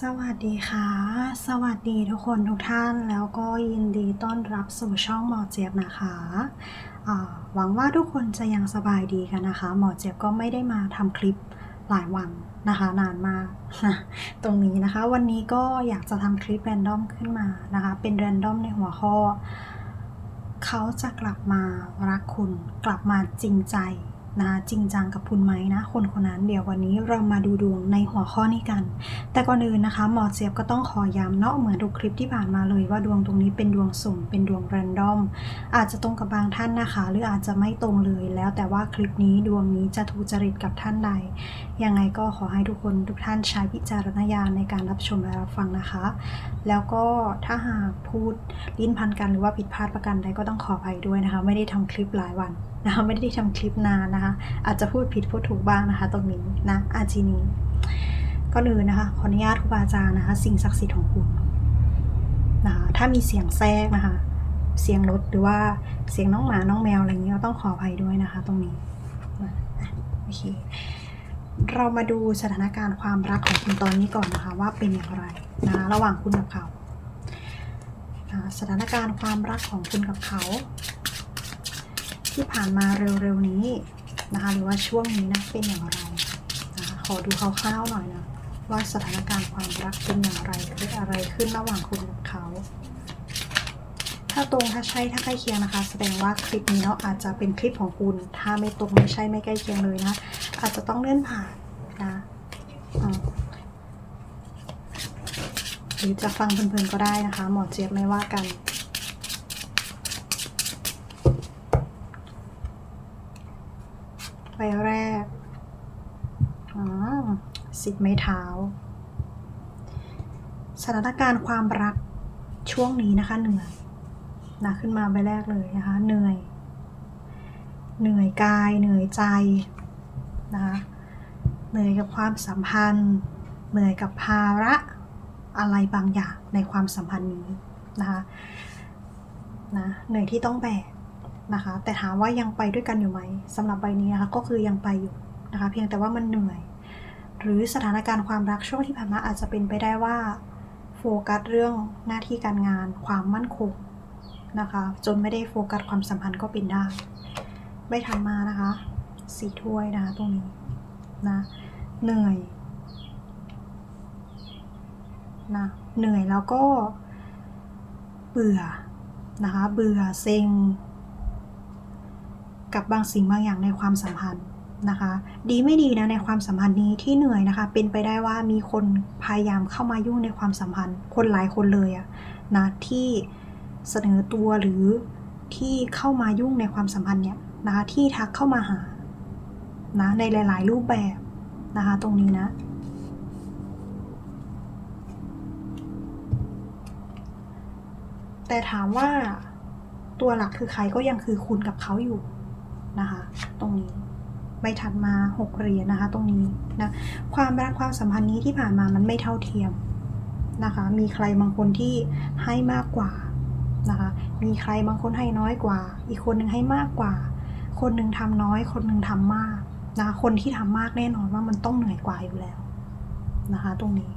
สวัสดีค่ะ สวัสดีทุกคนทุกท่านแล้วก็ยินดีต้อนรับสู่ช่องหมอเจี๊ยบนะคะหวังว่าทุกคนจะยังสบายดีกันนะคะ หมอเจี๊ยบก็ไม่ได้มาทำคลิปหลายวันนะคะนานมาก ตรงนี้นะคะ วันนี้ก็อยากจะทำคลิปแรนดอมขึ้นมานะคะ เป็นแรนดอมในหัวข้อ เขาจะกลับมารักคุณ กลับมาจริงใจ นะจริงจังกับคุณไหมนะ คนคนนั้นเดี๋ยววันนี้เรามาดูดวงในหัวข้อนี้กัน แต่ก่อนอื่นนะคะหมอเจี๊ยบก็ต้องขอย้ำเนาะเหมือนทุกคลิปที่ผ่านมาเลยว่าดวงตรงนี้เป็นดวงสุ่มเป็นดวงแรนดอม อาจจะตรงกับบางท่านนะคะ หรืออาจจะไม่ตรงเลยแล้วแต่ว่าคลิปนี้ดวงนี้จะถูกจริตกับท่านใด ยังไงก็ขอให้ทุกคนทุกท่านใช้วิจารณญาณในการรับชมและรับฟังนะคะ แล้วก็ถ้าหากพูดลิ้นพันกันหรือว่าผิดพลาดประการใดก็ต้องขออภัยด้วยนะคะ ไม่ได้ทำคลิปหลายวัน นะคะไม่ได้ทำคลิปนานนะคะ อาจจะพูดผิดพูดถูกบ้างนะคะ ตรงนี้นะอาจีนี้ก็เลยนะคะขออนุญาตครูบาอาจารย์นะคะ สิ่งศักดิ์สิทธิ์ของคุณนะคะถ้ามีเสียงแทรกนะคะ เสียงรถหรือว่าเสียงน้องหมาน้องแมวอะไรอย่างนี้ก็ต้องขออภัยด้วยนะคะ ตรงนี้นะโอเคเรามาดูสถานการณ์ความรักของคุณตอนนี้ก่อนนะคะ ว่าเป็นอย่างไรนะระหว่างคุณกับเขาสถานการณ์ความรักของคุณกับเขา ที่ผ่านมาเร็วๆนี้นะคะหรือว่าช่วงนี้นะเป็นอย่างไรนะคะขอดูคร่าวๆหน่อยนะว่าสถานการณ์ความรักเป็นอย่างไรเกิดอะไรขึ้นระหว่างคุณกับเขา ถ้าตรงถ้าใช่ถ้าใกล้เคียงนะคะ แสดงว่าคลิปนี้เนาะอาจจะเป็นคลิปของคุณ ถ้าไม่ตรงไม่ใช่ไม่ใกล้เคียงเลยนะอาจจะต้องเลื่อนผ่านนะหรือจะฟังเพลินๆก็ได้นะคะ หมอเจี๊ยบไม่ว่ากัน ใบ แรกอ๋อสิบไม้เท้า สถานการณ์ความรักช่วงนี้นะคะเหนื่อยนะขึ้นมาใบแรกเลยนะคะเหนื่อย เหนื่อยกาย เหนื่อยใจนะคะเหนื่อยกับความสัมพันธ์ เหนื่อยกับภาระอะไรบางอย่างในความสัมพันธ์นี้นะคะนะเหนื่อยที่ต้องแบก นะคะ แต่ถามว่ายังไปด้วยกันอยู่ไหมสำหรับใบนี้นะคะก็คือยังไปอยู่นะคะ เพียงแต่ว่ามันเหนื่อย หรือสถานการณ์ความรักช่วงที่ผ่านมาอาจจะเป็นไปได้ว่าโฟกัสเรื่องหน้าที่การงาน ความมั่นคงนะคะ จนไม่ได้โฟกัสความสัมพันธ์ก็เป็นได้ไม่ทันมานะคะสีถ้วยนะคะตรงนี้นะเหนื่อยนะเหนื่อยแล้วก็เบื่อนะคะ เบื่อเซ็ง กับบางสิ่งบางอย่างในความสัมพันธ์นะคะ ดีไม่ดีนะในความสัมพันธ์นี้ที่เหนื่อยนะคะ เป็นไปได้ว่ามีคนพยายามเข้ามายุ่งในความสัมพันธ์ คนหลายคนเลยอะนะที่เสนอตัวหรือที่เข้ามายุ่งในความสัมพันธ์เนี่ยนะคะที่ทักเข้ามาหานะในหลาย ๆ รูปแบบนะคะตรงนี้นะแต่ถามว่าตัวหลักคือใครก็ยังคือคุณกับเขาอยู่ นะคะ ตรงนี้ใบถัดมาหกเหรียญนะคะ ตรงนี้นะความรักความสัมพันธ์นี้ที่ผ่านมามันไม่เท่าเทียมนะคะ มีใครบางคนที่ให้มากกว่านะคะ มีใครบางคนให้น้อยกว่า อีกคนหนึ่งให้มากกว่า คนหนึ่งทำน้อย คนหนึ่งทำมากนะคะคนที่ทำมากแน่นอนว่ามันต้องเหนื่อยกว่าอยู่แล้วนะคะ ตรงนี้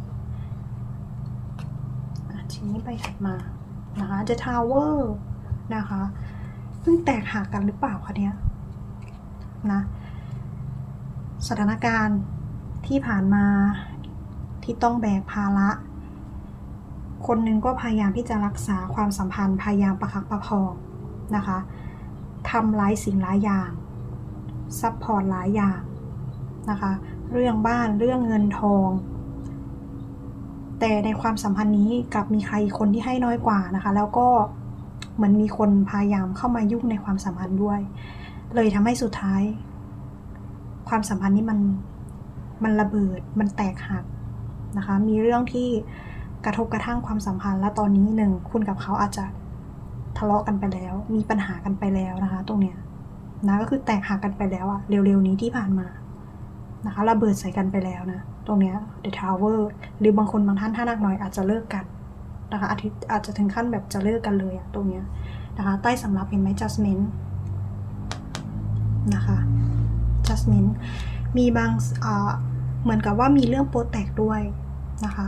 ทีนี้ไปถัดมานะคะ The Tower นะคะเพิ่งแตกหักกันหรือเปล่าคะเนี่ย นะสถานการณ์ที่ผ่านมาที่ต้องแบกภาระ คนหนึ่งก็พยายามที่จะรักษาความสัมพันธ์พยายามประคับประคองนะคะทำหลายสิ่งหลายอย่างซัพพอร์ตหลายอย่างนะคะเรื่องบ้านเรื่องเงินทอง แต่ในความสัมพันธ์นี้กลับมีใครคนที่ให้น้อยกว่านะคะ แล้วก็เหมือนมีคนพยายามเข้ามายุ่งในความสัมพันธ์ด้วย เลยทำให้สุดท้าย ความสัมพันธ์นี้มันมันระเบิดมันแตกหักนะคะ มีเรื่องที่กระทบกระทั่งความสัมพันธ์และตอนนี้หนึ่งคุณกับเขาอาจจะทะเลาะกันไปแล้ว มีปัญหากันไปแล้วนะคะ ตรงเนี้ยนะก็คือแตกหักกันไปแล้วอะเร็วๆนี้ที่ผ่านมานะคะระเบิดใส่กันไปแล้วนะ ตรงเนี้ย The Tower หรือบางคนบางท่านถ้านักหน่อยอาจจะเลิกกันนะคะอาทิตย์อาจจะถึงขั้นแบบจะเลิกกันเลยอะตรงเนี้ยนะคะ ใต้สำรับเห็นไหม Judgment นะคะ Judgment มีบางเหมือนกับว่ามีเรื่องโปรแตกด้วยนะคะ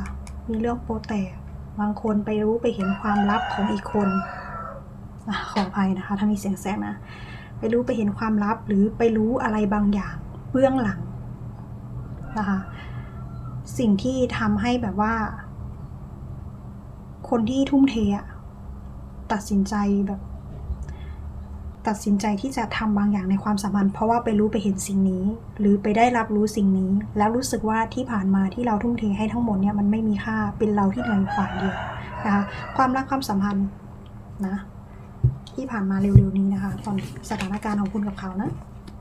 มีเรื่องโปรแตกบางคนไปรู้ไปเห็นความลับของอีกคนอขออภัยนะคะ ถ้ามีเสียงแทรกนะ ไปรู้ไปเห็นความลับหรือไปรู้อะไรบางอย่างเบื้องหลังนะคะ สิ่งที่ทำให้แบบว่า คนที่ทุ่มเทอะตัดสินใจแบบ ตัดสินใจที่จะทำบางอย่างในความสัมพันธ์ เพราะว่าไปรู้ไปเห็นสิ่งนี้ หรือไปได้รับรู้สิ่งนี้ แล้วรู้สึกว่าที่ผ่านมาที่เราทุ่มเทให้ทั้งหมดเนี่ยมันไม่มีค่าเป็นเราที่เหนื่อยฝ่ายเดียวนะคะความรักความสัมพันธ์นะที่ผ่านมาเร็วๆนี้นะคะ ตอนสถานการณ์ของคุณกับเขานะ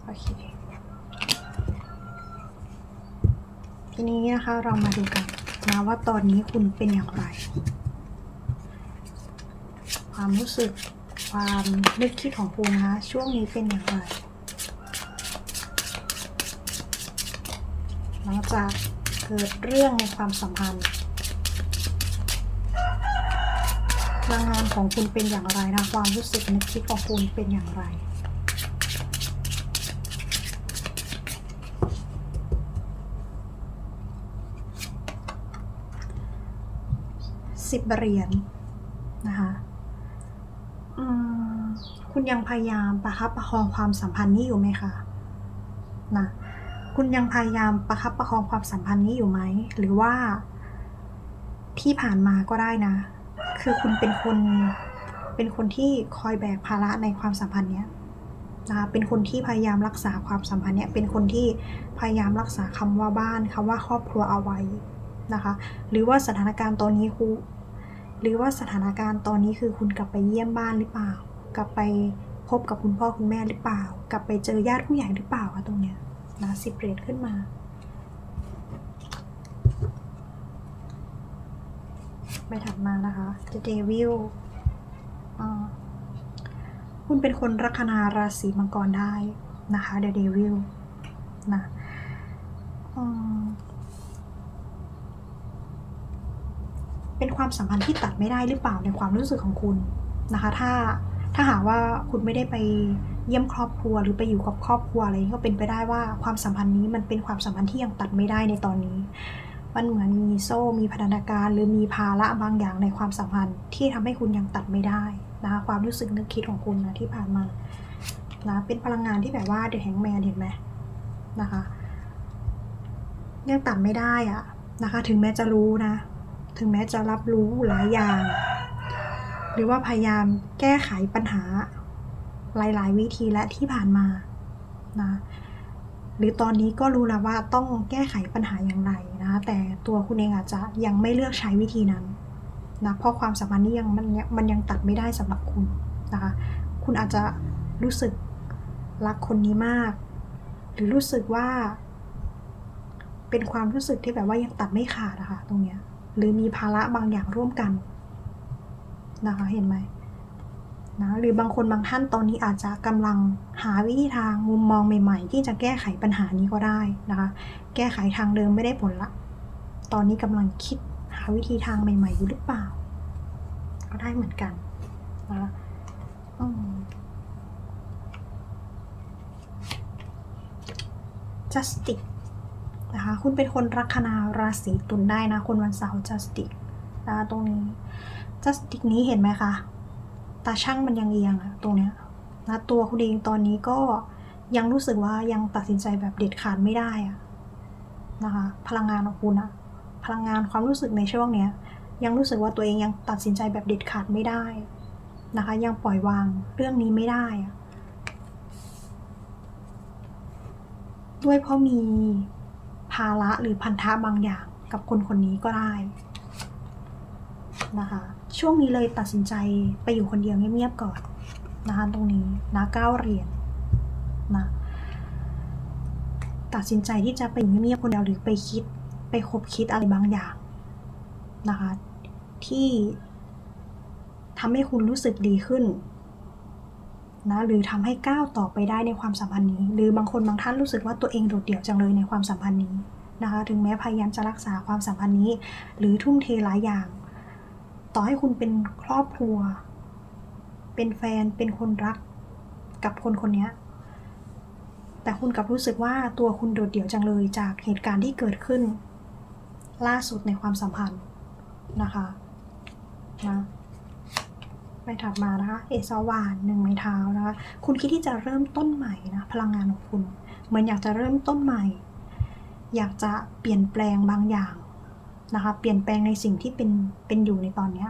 โอเคทีนี้นะคะเรามาดูกันนะว่าตอนนี้คุณเป็นอย่างไร ความรู้สึก ความนึกคิดของคุณนะคะช่วงนี้เป็นอย่างไรหลังจากเกิดเรื่องในความสัมพันธ์พลังงานของคุณเป็นอย่างไรนะความรู้สึกนึกคิดของคุณเป็นอย่างไรสิบเหรียญนะคะอืมคุณ ยังพยายามประคับประคองความสัมพันธ์นี้อยู่ไหมคะนะคุณยังพยายามประคับประคองความสัมพันธ์นี้อยู่ไหม หรือว่าที่ผ่านมาก็ได้นะ คือคุณเป็นคนเป็นคนที่คอยแบกภาระในความสัมพันธ์เนี้ยนะเป็นคนที่พยายามรักษาความสัมพันธ์เนี้ยเป็นคนที่พยายามรักษาคำว่าบ้านคำว่าครอบครัวเอาไว้นะคะ หรือว่าสถานการณ์ตอนนี้ครูหรือว่าสถานการณ์ตอนนี้คือคุณกลับไปเยี่ยมบ้านหรือเปล่า กลับไปพบกับคุณพ่อคุณแม่หรือเปล่า กลับไปเจอญาติผู้ใหญ่หรือเปล่าคะตรงเนี้ยนะสิบเรียญขึ้นมา ไปถัดมานะคะ The Devil คุณเป็นคนลัคนาราศีมังกรได้นะคะ The Devil นะเป็นความสัมพันธ์ที่ตัดไม่ได้หรือเปล่าในความรู้สึกของคุณนะคะ ถ้า ถ้าหากว่าคุณไม่ได้ไปเยี่ยมครอบครัวหรือไปอยู่กับครอบครัวอะไรก็เป็นไปได้ว่าความสัมพันธ์นี้มันเป็นความสัมพันธ์ที่ยังตัดไม่ได้ในตอนนี้ มันเหมือนมีโซ่ มีพันธนาการ หรือมีภาระบางอย่างในความสัมพันธ์ที่ทำให้คุณยังตัดไม่ได้นะคะความรู้สึกนึกคิดของคุณนะที่ผ่านมานะเป็นพลังงานที่แบบว่าเดือะแฮงแมนเห็นไหมนะคะยังตัดไม่ได้อะนะคะ ถึงแม้จะรู้นะ ถึงแม้จะรับรู้หลายอย่าง หรือว่าพยายามแก้ไขปัญหาหลาย ๆ วิธีและที่ผ่านมานะหรือตอนนี้ก็รู้แล้วว่าต้องแก้ไขปัญหาอย่างไรนะแต่ตัวคุณเองอาจจะยังไม่เลือกใช้วิธีนั้นนะเพราะความสัมพันธ์นี้ยังมันยังมันยังตัดไม่ได้สำหรับคุณนะคะคุณอาจจะรู้สึกรักคนนี้มาก หรือรู้สึกว่า เป็นความรู้สึกที่แบบว่ายังตัดไม่ขาดอะคะตรงเนี้ยหรือมีภาระบางอย่างร่วมกัน นะคะเห็นไหมนะหรือบางคนบางท่านตอนนี้อาจจะกำลังหาวิธีทางมุมมองใหม่ ๆ ที่จะแก้ไขปัญหานี้ก็ได้นะคะ แก้ไขทางเดิมไม่ได้ผลละ ตอนนี้กำลังคิดหาวิธีทางใหม่ๆอยู่หรือเปล่า ก็ได้เหมือนกันนะคะอืม justice นะคะคุณเป็นคนลัคนาราศีตุลได้นะ คนวันเสาร์ justice นะคะตรงนี้ justice นี้เห็นไหมคะ ตาช่างมันยังเอียงอะตรงเนี้ยนะตัวคุณเองตอนนี้ก็ยังรู้สึกว่ายังตัดสินใจแบบเด็ดขาดไม่ได้อะนะคะ พลังงานของคุณอะพลังงานความรู้สึกในช่วงเนี้ย ยังรู้สึกว่าตัวเองยังตัดสินใจแบบเด็ดขาดไม่ได้นะคะ ยังปล่อยวางเรื่องนี้ไม่ได้อะด้วยเพราะมีภาระหรือพันธะบางอย่างกับคนคนนี้ก็ได้นะคะ ช่วงนี้เลยตัดสินใจไปอยู่คนเดียวเงียบๆก่อนนะคะตรงนี้นะเก้าเหรียญนะตัดสินใจที่จะไปอยู่เงียบๆคนเดียวหรือไปคิดไปคบคิดอะไรบางอย่างนะคะที่ทำให้คุณรู้สึกดีขึ้นนะหรือทำให้ก้าวต่อไปได้ในความสัมพันธ์นี้ หรือบางคนบางท่านรู้สึกว่าตัวเองโดดเดี่ยวจังเลยในความสัมพันธ์นี้นะคะ ถึงแม้พยายามจะรักษาความสัมพันธ์นี้ หรือทุ่มเทหลายอย่าง ต่อให้คุณเป็นครอบครัว เป็นแฟนเป็นคนรัก กับคนคนนี้แต่คุณกลับรู้สึกว่าตัวคุณโดดเดี่ยวจังเลยจากเหตุการณ์ที่เกิดขึ้น ล่าสุดในความสัมพันธ์นะคะนะไปถัดมานะคะเอสวานหนึ่งไม้เท้านะคะคุณคิดที่จะเริ่มต้นใหม่นะพลังงานของคุณ เหมือนอยากจะเริ่มต้นใหม่ อยากจะเปลี่ยนแปลงบางอย่าง นะคะ เปลี่ยนแปลงในสิ่งที่เป็นเป็นอยู่ในตอนนี้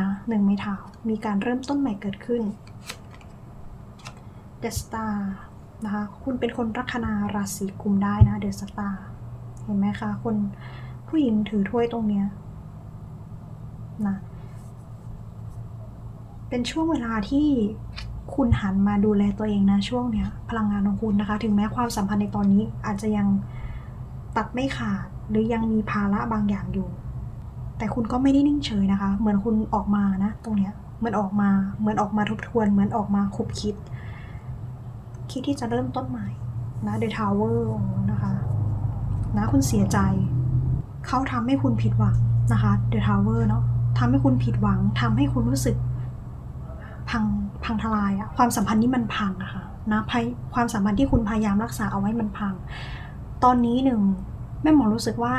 นะหนึ่งไม้เท้ามีการเริ่มต้นใหม่เกิดขึ้นเดอะสตาร์นะคะคุณเป็นคนลัคนาราศีกุมได้นะเดอะสตาร์เห็นไหมคะคนผู้หญิงถือถ้วยตรงเนี้ยนะเป็นช่วงเวลาที่คุณหันมาดูแลตัวเองนะช่วงเนี้ยพลังงานของคุณนะคะ ถึงแม้ความสัมพันธ์ในตอนนี้อาจจะยังตัดไม่ขาด หรือยังมีภาระบางอย่างอยู่ แต่คุณก็ไม่ได้นิ่งเฉยนะคะ เหมือนคุณออกมานะ ตรงเนี้ยเหมือนออกมา เหมือนออกมาทบทวน เหมือนออกมาคุบคิด คิดที่จะเริ่มต้นใหม่นะ The Tower นะคะนะคุณเสียใจ เขาทำให้คุณผิดหวังนะคะ The Tower เนาะทำให้คุณผิดหวังทำให้คุณรู้สึกพังพังทลายอะความสัมพันธ์นี้มันพังอะค่ะนะความสัมพันธ์ที่คุณพยายามรักษาเอาไว้มันพัง ตอนนี้หนึ่ง หมอรู้สึกว่า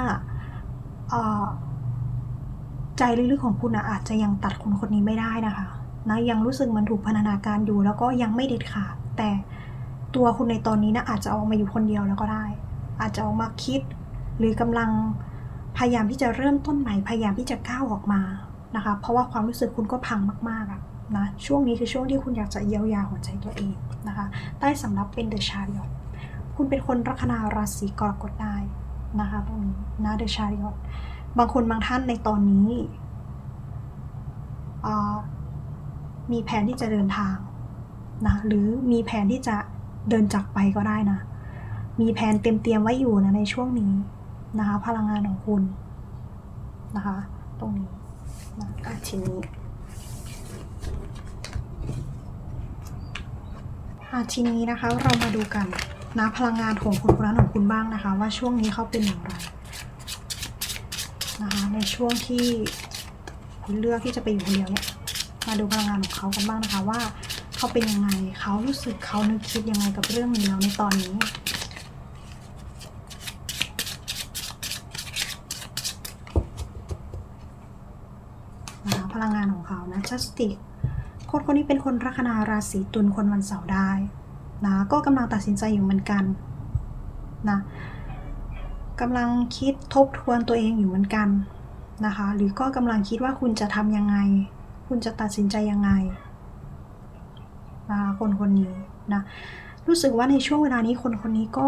ใจลึกๆของคุณอะอาจจะยังตัดคนคนนี้ไม่ได้นะคะนะยังรู้สึกมันถูกพันธนาการอยู่ แล้วก็ยังไม่เด็ดขาดแต่ตัวคุณในตอนนี้นะอาจจะออกมาอยู่คนเดียวแล้วก็ได้ อาจจะออกมาคิด หรือกำลังพยายามที่จะเริ่มต้นใหม่พยายามที่จะก้าวออกมานะคะ เพราะว่าความรู้สึกคุณก็พังมากๆอะนะช่วงนี้คือช่วงที่คุณอยากจะเยียวยาหัวใจตัวเองนะคะ ใต้สำรับเป็นเดอะชาริอตคุณเป็นคนลัคนาราศีกรกฎได้ นะคะตรงนี้นะเดอะชาริอตบางคนบางท่านในตอนนี้อ่ามีแผนที่จะเดินทางนะหรือมีแผนที่จะเดินจากไปก็ได้นะ มีแผนเตรียมเตรียมๆไว้อยู่นะในช่วงนี้นะคะ พลังงานของคุณนะคะ ตรงนี้นะอะทีนี้อะทีนี้นะคะเรามาดูกัน นะพลังงานของคนคนนั้นของคุณบ้างนะคะ ว่าช่วงนี้เขาเป็นอย่างไรนะคะในช่วงที่คุณเลือกที่จะไปอยู่คนเดียวเนี่ยมาดูพลังงานของเขากันบ้างนะคะว่าเขาเป็นยังไงเขารู้สึกเขานึกคิดยังไงกับเรื่องนี้แล้วในตอนนี้นะคะพลังงานของเขานะจัสติกคนคนนี้เป็นคนลัคนาราศีตุลคนวันเสาร์ได้ นะก็กำลังตัดสินใจอยู่เหมือนกันนะกำลังคิดทบทวนตัวเองอยู่เหมือนกันนะคะ หรือก็กำลังคิดว่าคุณจะทำยังไง คุณจะตัดสินใจยังไงนะคะคนคนนี้นะรู้สึกว่าในช่วงเวลานี้คนคนนี้ก็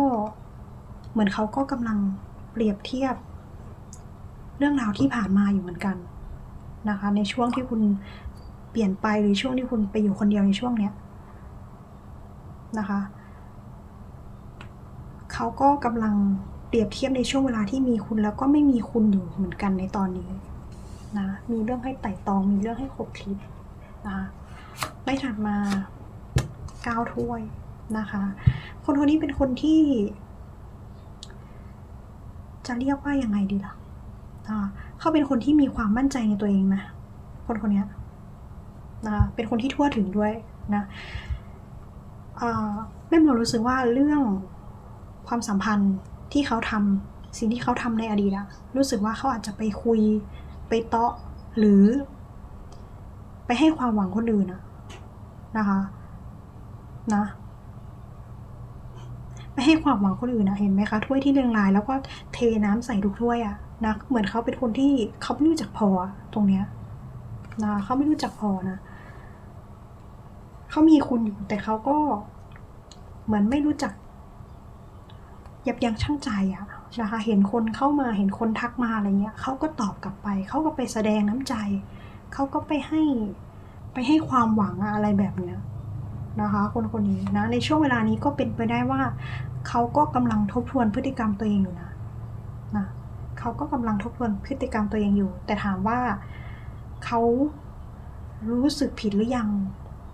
เหมือนเขาก็กำลังเปรียบเทียบ เรื่องราวที่ผ่านมาอยู่เหมือนกันนะคะ ในช่วงที่คุณเปลี่ยนไปหรือช่วงที่คุณไปอยู่คนเดียวในช่วงเนี้ย นะคะ เขาก็กำลังเปรียบเทียบในช่วงเวลาที่มีคุณแล้วก็ไม่มีคุณอยู่เหมือนกันในตอนนี้นะมีเรื่องให้ไต่ตองมีเรื่องให้คบคิดนะคะไม่ถัดมาก้าวถ้วยนะคะ คนคนนี้เป็นคนที่ จะเรียกว่ายังไงดีล่ะอ่าเขาเป็นคนที่มีความมั่นใจในตัวเองนะ คนคนนี้นะเป็นคนที่ทั่วถึงด้วยนะ แม่หมอรู้สึกว่าเรื่องความสัมพันธ์ที่เขาทำสิ่งที่เขาทำในอดีตอะรู้สึกว่าเขาอาจจะไปคุยไปเตาะหรือ ไปให้ความหวังคนอื่นอะนะคะนะไปให้ความหวังคนอื่นนะเห็นไหมคะถ้วยที่เรียงราย แล้วก็เทน้ำใส่ทุกถ้วยอะนะเหมือนเขาเป็นคนที่เขาไม่รู้จักพอตรงเนี้ยนะเขาไม่รู้จักพอนะ เขามีคุณอยู่แต่เขาก็เหมือนไม่รู้จักยับยั้งชั่งใจอะนะคะเห็นคนเข้ามาเห็นคนทักมาอะไรเงี้ยเขาก็ตอบกลับไปเขาก็ไปแสดงน้ำใจเขาก็ไปให้ไปให้ความหวังอะอะไรแบบเนี้ยนะคะ คนคนนี้นะในช่วงเวลานี้ก็เป็นไปได้ว่าเขาก็กำลังทบทวนพฤติกรรมตัวเองอยู่นะนะเขาก็กำลังทบทวนพฤติกรรมตัวเองอยู่ แต่ถามว่าเขารู้สึกผิดหรือยัง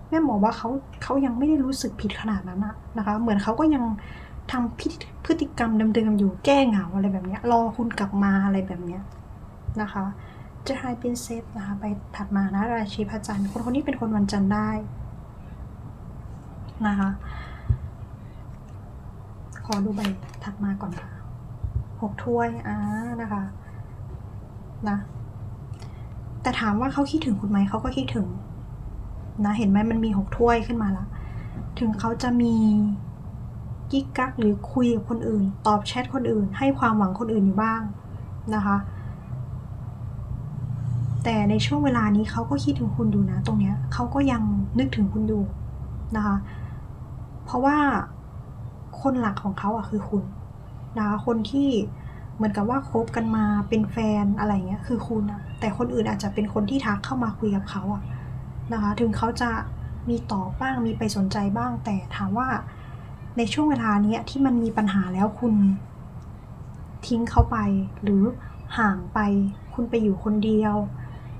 แม่หมอว่าเขาเขายังไม่ได้รู้สึกผิดขนาดนั้นอะนะคะ เหมือนเขาก็ยังทำพฤติพฤติกรรมเดิมๆอยู่แก้เหงาอะไรแบบนี้รอคุณกลับมาอะไรแบบนี้นะคะจะไฮเป็นเซตนะคะไปถัดมานะราชีพจันทร์คนคนนี้เป็นคนวันจันทร์ได้นะคะขอดูใบถัดมาก่อนค่ะหกถ้วยอ่านะคะนะแต่ถามว่าเขาคิดถึงคุณไหมเขาก็คิดถึง นะเห็นไหมมันมีหกถ้วยขึ้นมาละถึงเขาจะมีกิ๊กกักหรือคุยกับคนอื่น ตอบแชทคนอื่น ให้ความหวังคนอื่นอยู่บ้างนะคะ แต่ในช่วงเวลานี้เขาก็คิดถึงคุณอยู่นะตรงเนี้ยเขาก็ยังนึกถึงคุณอยู่นะคะ เพราะว่าคนหลักของเขาอะคือคุณนะคะคนที่เหมือนกับว่าคบกันมาเป็นแฟนอะไรเงี้ยคือคุณอะแต่คนอื่นอาจจะเป็นคนที่ทักเข้ามาคุยกับเขาอะ นะคะ ถึงเขาจะมีตอบบ้างมีไปสนใจบ้าง แต่ถามว่าในช่วงเวลานี้ที่มันมีปัญหาแล้วคุณทิ้งเขาไป หรือห่างไป คุณไปอยู่คนเดียว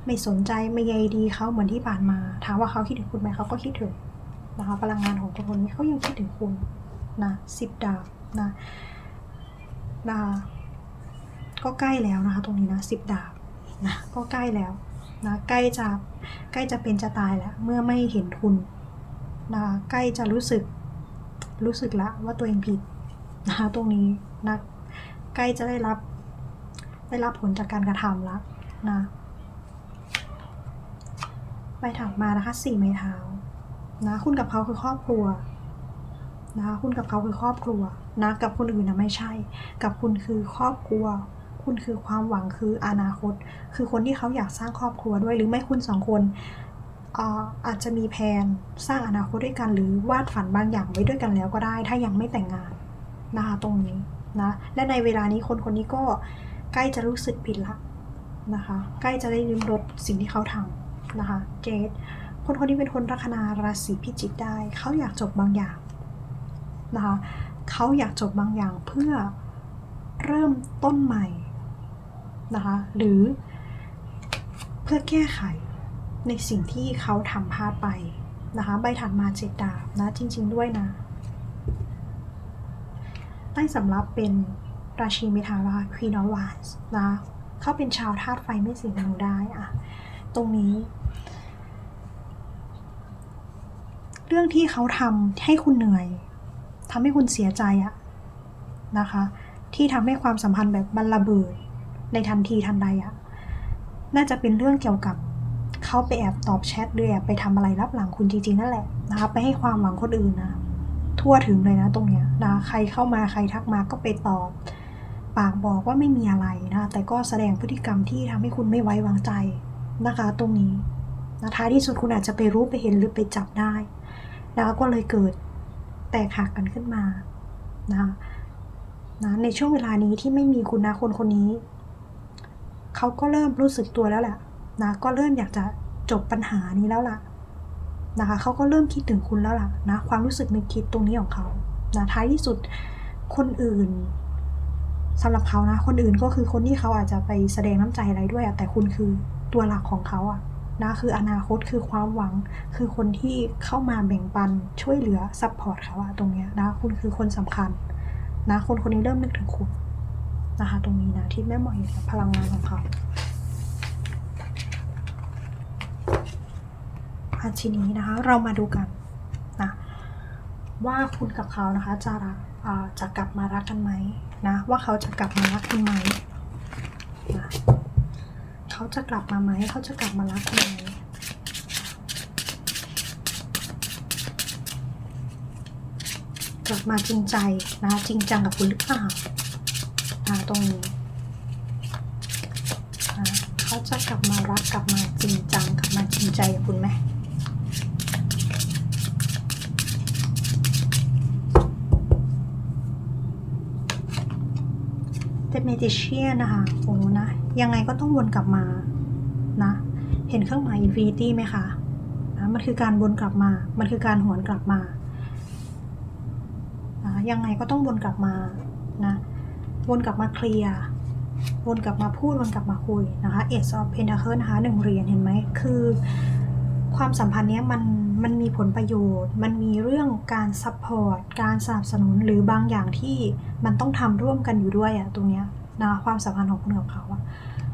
ไม่สนใจไม่ใยดีเขาเหมือนที่ผ่านมา ถามว่าเขาคิดถึงคุณไหมเขาก็คิดถึงนะคะพลังงานของคนคนนี้เขายังคิดถึงคุณนะสิบดาบนะนะก็ใกล้แล้วนะคะ ตรงนี้นะสิบดาบนะก็ใกล้แล้ว นะใกล้จะใกล้จะเป็นจะตายแล้ว เมื่อไม่เห็นทุนนะใกล้จะรู้สึกรู้สึกละว่าตัวเองผิดนะคะตรงนี้นะใกล้จะได้รับ ได้รับผลจากการกระทำแล้วนะไปถัดมานะคะสี่ไม้เท้านะคุณกับเขาคือครอบครัวนะคะคุณกับเขาคือครอบครัวนะกับคนอื่นนะไม่ใช่ กับคุณคือครอบครัว คุณคือความหวังคืออนาคต คือคนที่เขาอยากสร้างครอบครัวด้วย หรือไม่คุณสองคนอาอาจจะมีแผนสร้างอนาคตด้วยกัน หรือวาดฝันบางอย่างไว้ด้วยกันแล้วก็ได้ ถ้ายังไม่แต่งงานนะคะตรงนี้นะและในเวลานี้คนคนนี้ก็ใกล้จะรู้สึกผิดละนะคะใกล้จะได้ริมรสสิ่งที่เขาทำนะคะเจดคนคนนี้เป็นคนลัคนาราศีพิจิกได้ เขาอยากจบบางอย่างนะคะเขาอยากจบบางอย่างเพื่อเริ่มต้นใหม่ นะคะ หรือเพื่อแก้ไขในสิ่งที่เขาทำพลาดไปนะคะ ใบถัดมาเจ็ดดาบนะ จริง ๆ ด้วยนะ ใต้สำรับเป็นราชีเมทาราควีนอวานส์นะเขาเป็นชาวธาตุไฟไม่สีธนูได้อะตรงนี้ เรื่องที่เขาทำให้คุณเหนื่อยทำให้คุณเสียใจอะนะคะ ที่ทำให้ความสัมพันธ์แบบบันระเบิด ในทันทีทันใดอะน่าจะเป็นเรื่องเกี่ยวกับเขาไปแอบตอบแชทหรือแอบไปทำอะไรรับหลังคุณจริงๆนั่นแหละนะคะไปให้ความหวังคนอื่นนะทั่วถึงเลยนะตรงเนี้ยนะใครเข้ามาใครทักมาก็ไปตอบ ปากบอกว่าไม่มีอะไรนะแต่ก็แสดงพฤติกรรมที่ทำให้คุณไม่ไว้วางใจนะคะ ตรงนี้นะท้ายที่สุดคุณอาจจะไปรู้ไปเห็นหรือไปจับได้นะคะก็เลยเกิดแตกหักกันขึ้นมานะคะนะในช่วงเวลานี้ที่ไม่มีคุณนะคนคนนี้ เขาก็เริ่มรู้สึกตัวแล้วแหละนะก็เริ่มอยากจะจบปัญหานี้แล้วล่ะนะคะเขาก็เริ่มคิดถึงคุณแล้วล่ะนะความรู้สึกนึกคิดตรงนี้ของเขานะท้ายที่สุดคนอื่นสำหรับเขานะ คนอื่นก็คือคนที่เขาอาจจะไปแสดงน้ำใจอะไรด้วยอะแต่คุณคือตัวหลักของเขาอะนะคืออนาคตคือความหวังคือคนที่เข้ามาแบ่งปันช่วยเหลือซัพพอร์ตเขาอะตรงเนี้ยนะคุณคือคนสำคัญนะคนคนนี้เริ่มนึกถึงคุณ นะคะ ตรงนี้นะที่แม่หมอเห็นพลังงานของเขาอาทีนี้นะคะ เรามาดูกันนะว่าคุณกับเขานะคะ จะรักจะกลับมารักกันไหมนะ ว่าเขาจะกลับมารักคุณไหมนะเขาจะกลับมาไหมเขาจะกลับมารักคุณไหมกลับมาจริงใจนะจริงจังกับคุณหรือเปล่าะตรงนี้นะเขาจะกลับมารักกลับมาจริงจังกลับมาจริงใจกับคุณไหมเ e เมจิเชียนะคะโอ้นะ ยังไงก็ต้องวนกลับมานะ เห็นเครื่องหมาย infinity ไหมคะนะมันคือการวนกลับมา มันคือการหวนกลับมานะยังไงก็ต้องวนกลับมานะ วนกลับมาเคลียร์วนกลับมาพูดวนกลับมาคุยนะคะ Ace of Pentacles นะคะหนึ่งเหรียญเห็นไหมคือ ความสัมพันธ์เนี้ยมันมันมีผลประโยชน์ มันมีเรื่องการซัพพอร์ตการสนับสนุนหรือบางอย่างที่มันต้องทำร่วมกันอยู่ด้วยอะตรงเนี้ยนะความสัมพันธ์ของคุณกับเขาอะ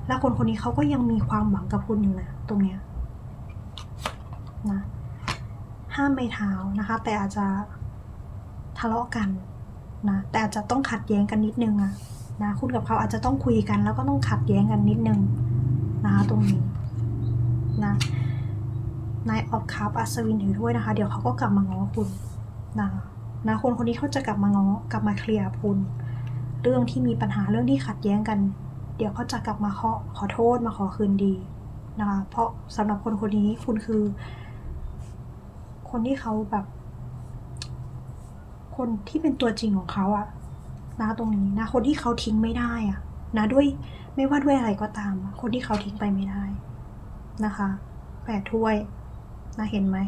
แล้วคนคนนี้เขาก็ยังมีความหวังกับคุณอยู่นะตรงเนี้ยนะห้ามไม่เท้านะคะ แต่อาจจะทะเลาะกัน นะ แต่อาจจะต้องขัดแย้งกันนิดนึงอะนะคุณกับเขาอาจจะต้องคุยกัน แล้วก็ต้องขัดแย้งกันนิดนึงนะคะตรงนี้นะนายออฟคัพอัศวินถือถ้วยนะคะ เดี๋ยวเขาก็กลับมาง้อคุณนะนะคนคนนี้เขาจะกลับมาง้อกลับมาเคลียร์คุณ เรื่องที่มีปัญหาเรื่องที่ขัดแย้งกัน เดี๋ยวเขาจะกลับมาขอขอโทษมาขอคืนดีนะคะเพราะสำหรับคนคนนี้คุณคือ คนที่เขาแบบ คนที่เป็นตัวจริงของเขาอะนะตรงนี้นะ คนที่เขาทิ้งไม่ได้อะนะด้วยไม่ว่าด้วยอะไรก็ตาม คนที่เขาทิ้งไปไม่ได้นะคะแปดถ้วยนะเห็นไหม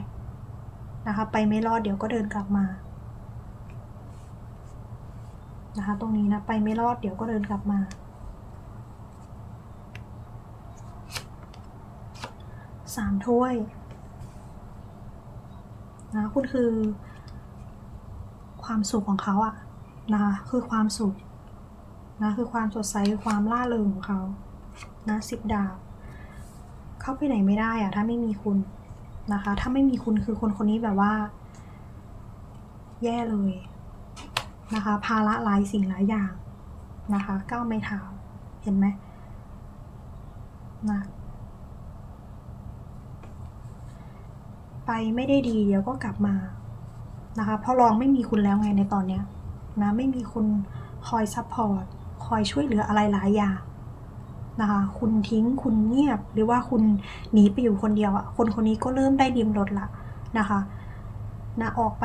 นะคะ ไปไม่รอดเดี๋ยวก็เดินกลับมานะคะ ตรงนี้นะไปไม่รอดเดี๋ยวก็เดินกลับมาสามถ้วยนะคุณคือ ความสุขของเขาอะนะคะคือความสุขนะคือความสดใสคือความล่าเริงของเขานะสิบดาบเข้าไปไหนไม่ได้อะถ้าไม่มีคุณนะคะ ถ้าไม่มีคุณคือคนคนนี้แบบว่า แย่เลยนะคะ ภาระหลายสิ่งหลายอย่างนะคะก้าวไม่เท้าเห็นไหมนะไปไม่ได้ดีเดี๋ยวก็กลับมา นะคะ เพราะลองไม่มีคุณแล้วไงในตอนเนี้ยนะไม่มีคุณคอยซัพพอร์ตคอยช่วยเหลืออะไรหลายอย่างนะคะคุณทิ้งคุณเงียบหรือว่าคุณหนีไปอยู่คนเดียวอะคนคนนี้ก็เริ่มได้ดิมรถละนะคะนะออกไป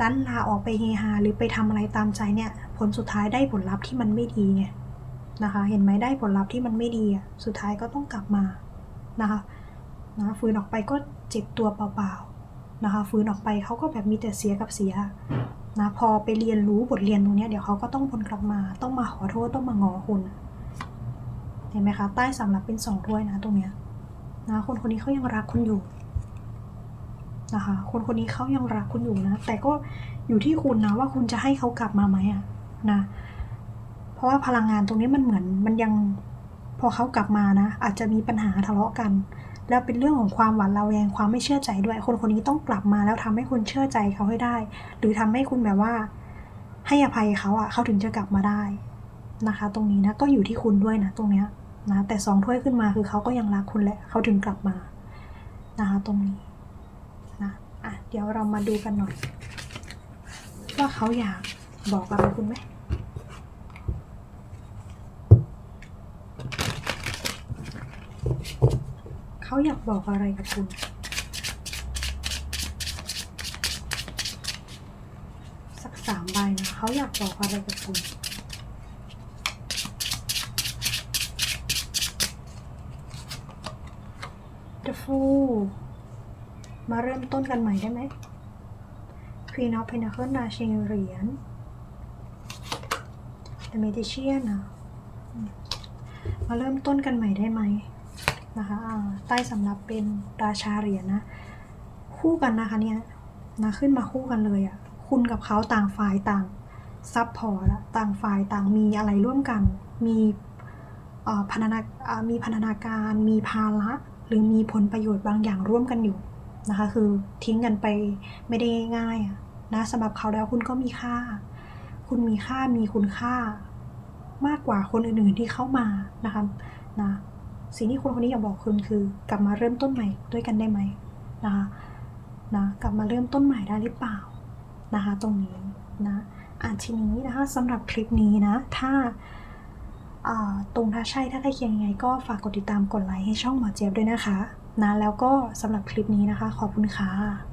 ร้านลาออกไปเฮฮาหรือไปทำอะไรตามใจเนี่ย ผลสุดท้ายได้ผลลัพธ์ที่มันไม่ดีไงนะคะ เห็นไหมได้ผลลัพธ์ที่มันไม่ดีอะสุดท้ายก็ต้องกลับมานะคะนะฟื้นออกไปก็เจ็บตัวเปล่าๆ นะคะ ฟื้นออกไปเขาก็แบบมีแต่เสียกับเสียนะพอไปเรียนรู้บทเรียนตรงนี้เดี๋ยวเขาก็ต้องวนกลับมา ต้องมาขอโทษต้องมางอคุณเห็นไหมคะใต้สำรับเป็นสองถ้วยนะตรงเนี้ยนะคนคนนี้เขายังรักคุณอยู่นะคะคนคนนี้เขายังรักคุณอยู่นะ แต่ก็อยู่ที่คุณนะว่าคุณจะให้เขากลับมาไหมอะนะ เพราะว่าพลังงานตรงนี้มันเหมือนมันยังพอเขากลับมานะ อาจจะมีปัญหาทะเลาะกัน แล้วเป็นเรื่องของความหวาดระแวงความไม่เชื่อใจด้วย คนคนนี้ต้องกลับมาแล้วทำให้คุณเชื่อใจเขาให้ได้ หรือทำให้คุณแบบว่า ให้อภัยเขาอะเขาถึงจะกลับมาได้นะคะ ตรงนี้นะก็อยู่ที่คุณด้วยนะตรงเนี้ยนะแต่สองถ้วยขึ้นมาคือเขาก็ยังรักคุณแหละเขาถึงกลับมานะคะตรงนี้นะอะเดี๋ยวเรามาดูกันหน่อย ว่าเขาอยากบอกอะไรคุณไหม เขาอยากบอกอะไรกับคุณ สักสามใบนะเขาอยากบอกอะไรกับคุณ The Fool มาเริ่มต้นกันใหม่ได้ไหม Queen of Pentacles ราชินีเหรียญ The Magician นะมาเริ่มต้นกันใหม่ได้ไหม นะคะใต้สำรับเป็นราชาเหรียญนะ คู่กันนะคะเนี่ยนะขึ้นมาคู่กันเลยอะ่ะคุณกับเขาต่างฝ่ายต่างซับพอร์ตต่างฝ่ายต่างมีอะไรร่วมกัน มีอ่อพันธนามีพันธนาการมีภาระหรือมีผลประโยชน์บางอย่างร่วมกันอยู่นะคะคือทิ้งกันไปไม่ได้ง่ายๆนะสำหรับเขาแล้วคุณก็มีค่า คุณมีค่ามีคุณค่ามากกว่าคนอื่นๆที่เข้ามานะคะนะ สิ่งที่คนคนนี้อยากบอกคุณคือกลับมาเริ่มต้นใหม่ด้วยกันได้ไหมนะคะนะกลับมาเริ่มต้นใหม่ได้หรือเปล่านะคะตรงนี้นะอะทีนี้นะคะสำหรับคลิปนี้นะ ถ้าอ่าตรงถ้าใช่ถ้าใกล้เคียงยังไง ก็ฝากกดติดตามกดไลค์ให้ช่องหมอเจี๊ยบด้วยนะคะนะแล้วก็สำหรับคลิปนี้นะคะ ขอบคุณค่ะ